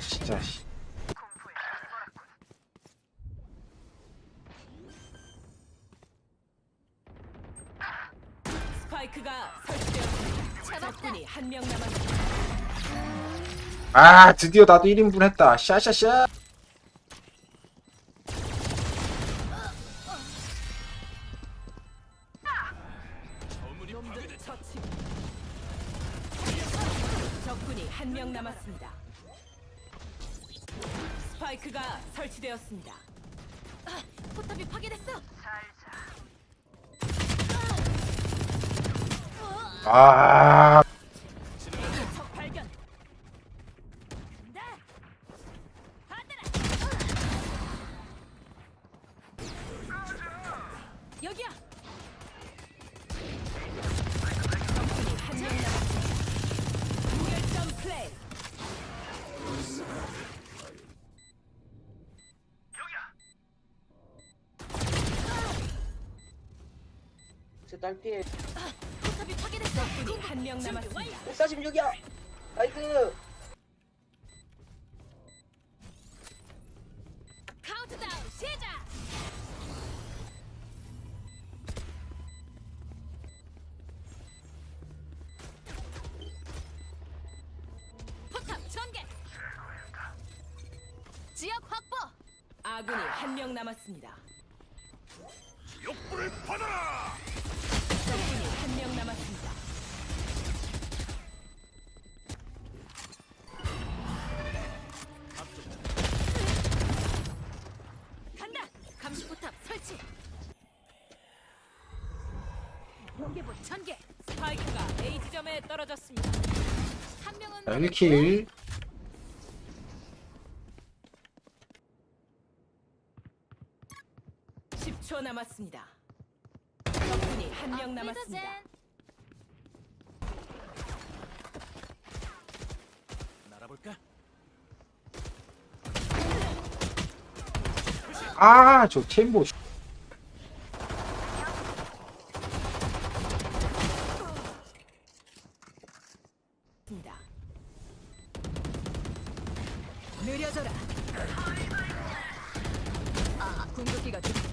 진짜 씨. 스파이크가 설치되었습니다. 적군이 한 명 남았습니다. 아 드디어 나도 1인분 했다 샤샤샤 놈들 처치. 적군이 한 명 남았습니다. 스파이크가 설치되었습니다. 포탑이 파괴됐어. 아 제 딸피에 포탑이 파괴됐어. 적군이 한 명 남았습니다. 146이야 나이스 카운트다운 시작. 포탑 전개. 지역 확보. 아군이 한 명 남았습니다. 욕불을 받아라! 적군이 한명 남았습니다. 간다. 감시 포탑 설치. 연계본 전개. 스파이크가 A 지점에 떨어졌습니다. 한 명은 자, 1킬 1초 남았습니다. 적군이 한명 어, 남았습니다. 날아볼까? 아, 저 챔보. 느려져라. 아, 아, 아. 궁극기가 좀